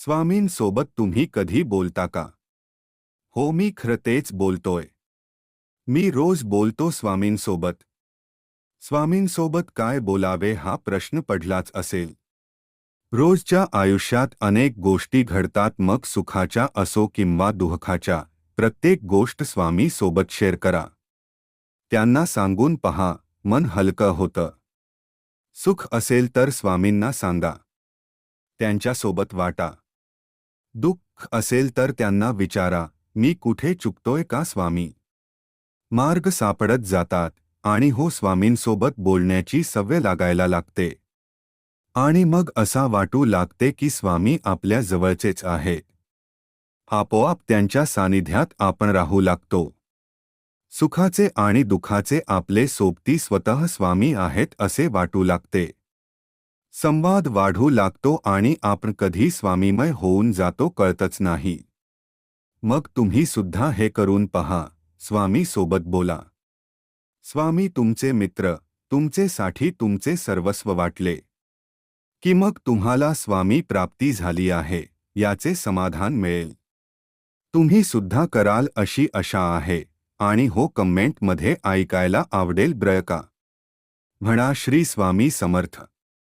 स्वामींसोबत तुम्ही कधी बोलता का? हो मी खरं तेच बोलतोय. मी रोज बोलतो स्वामींसोबत. स्वामींसोबत काय बोलावे हा प्रश्न पडलाच असेल. रोजच्या आयुष्यात अनेक गोष्टी घडतात मग सुखाच्या असो किंवा दुःखाच्या प्रत्येक गोष्ट स्वामी सोबत शेअर करा. त्यांना सांगून पहा मन हलकं होतं. सुख असेल तर स्वामींना सांगा. त्यांच्यासोबत वाटा. दुःख असेल तर त्यांना विचारा मी कुठे चुकतोय का स्वामी? मार्ग सापडत जातात आणि हो स्वामींसोबत बोलण्याची सवय लागायला लागते. आणि मग असा वाटू लागते की स्वामी आपल्या जवळचेच आहेत आपोआप त्यांच्या सानिध्यात आपण राहू लागतो. सुखाचे आणि दुखाचे आपले सोबती स्वतः स्वामी आहेत असे वाटू लागते. संवाद वाढू लागतो आणि कधी स्वामीमय होऊन जातो कळतच नाही. मग तुम्ही सुद्धा हे करून पहा. स्वामी सोबत बोला. स्वामी तुमचे मित्र, तुमचे साठी तुमचे सर्वस्व वाटले. की मग तुम्हाला स्वामी प्राप्ती झाली आहे, याचे समाधान मिळेल. तुम्ही सुद्धा कराल अशी आशा आहे, आणि हो कमेंटमध्ये ऐकायला आवडेल ब्रय का म्हणा श्री स्वामी समर्थ.